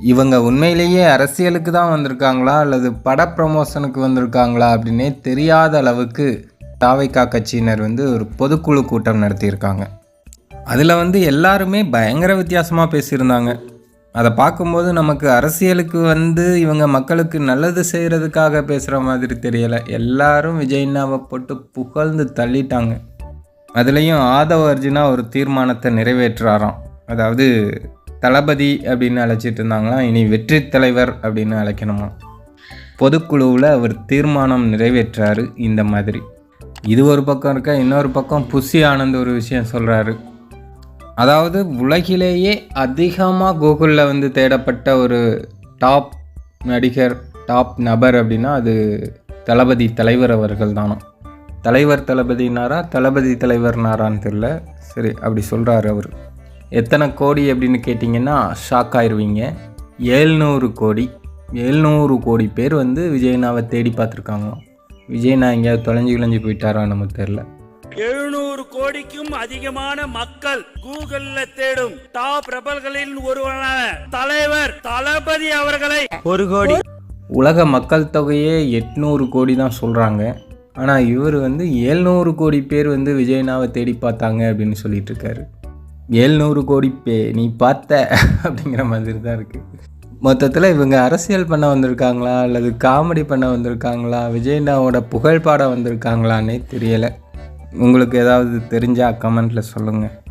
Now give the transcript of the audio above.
இவங்க உண்மையிலேயே அரசியலுக்கு தான் வந்திருக்காங்களா அல்லது பட ப்ரமோஷனுக்கு வந்திருக்காங்களா அப்படின்னே தெரியாத அளவுக்கு தாவைக்கா கட்சியினர் வந்து ஒரு பொதுக்குழு கூட்டம் நடத்தியிருக்காங்க. அதில் வந்து எல்லாருமே பயங்கர வித்தியாசமாக பேசியிருந்தாங்க. அதை பார்க்கும்போது நமக்கு அரசியலுக்கு வந்து இவங்க மக்களுக்கு நல்லது செய்கிறதுக்காக பேசுகிற மாதிரி தெரியலை. எல்லாரும் விஜய்னாவை போட்டு புகழ்ந்து தள்ளிட்டாங்க. அதுலேயும் ஆதவ அர்ஜுனா ஒரு தீர்மானத்தை நிறைவேற்றுறாராம். அதாவது தளபதி அப்படின்னு அழைச்சிட்டு இருந்தாங்களாம் இனி வெற்றி தலைவர் அப்படின்னு அழைக்கணுமா? பொதுக்குழுவில் அவர் தீர்மானம் நிறைவேற்றாரு இந்த மாதிரி. இது ஒரு பக்கம் இருக்க? இன்னொரு பக்கம் புஷி ஆனந்த் ஒரு விஷயம் சொல்கிறாரு அதாவது உலகிலேயே அதிகமாக கூகுளில் வந்து தேடப்பட்ட ஒரு டாப் நடிகர் டாப் நபர் அப்படின்னா அது தளபதி தலைவர் அவர்கள் தானோ? தலைவர் தளபதினாரா? தளபதி தலைவர்னாரான்னு தெரில சரி அப்படி சொல்கிறாரு அவர். எத்தனை கோடி அப்படின்னு கேட்டிங்கன்னா ஷாக் ஆயிடுவீங்க ஏழ்நூறு கோடி. ஏழ்நூறு கோடி பேர் வந்து விஜயனாவை தேடி பார்த்துருக்காங்களாம் விஜயனா எங்கேயாவது தொலைஞ்சு கிழஞ்சு போயிட்டாரா நமக்கு தெரில எழுநூறு கோடிக்கும் அதிகமான மக்கள் கூகுள்ல தேடும் டாப் பிரபல்களில் ஒருவரான தலைவர் தளபதி அவர்களை. ஒரு கோடி. உலக மக்கள் தொகையே எட்நூறு கோடி தான் சொல்கிறாங்க ஆனால் இவர் வந்து ஏழ்நூறு கோடி பேர் வந்து விஜயனாவை தேடி பார்த்தாங்க அப்படின்னு சொல்லிட்டு இருக்காரு. ஏழ்நூறு கோடி பே நீ பார்த்த அப்படிங்கிற மாதிரி தான் இருக்குது மொத்தத்தில் இவங்க அரசியல் பண்ண வந்திருக்காங்களா அல்லது காமெடி பண்ண வந்திருக்காங்களா விஜயண்ணாவோட புகழ் பாட வந்திருக்காங்களான்னே தெரியலை. உங்களுக்கு ஏதாவது தெரிஞ்சால் கமெண்ட்டில் சொல்லுங்கள்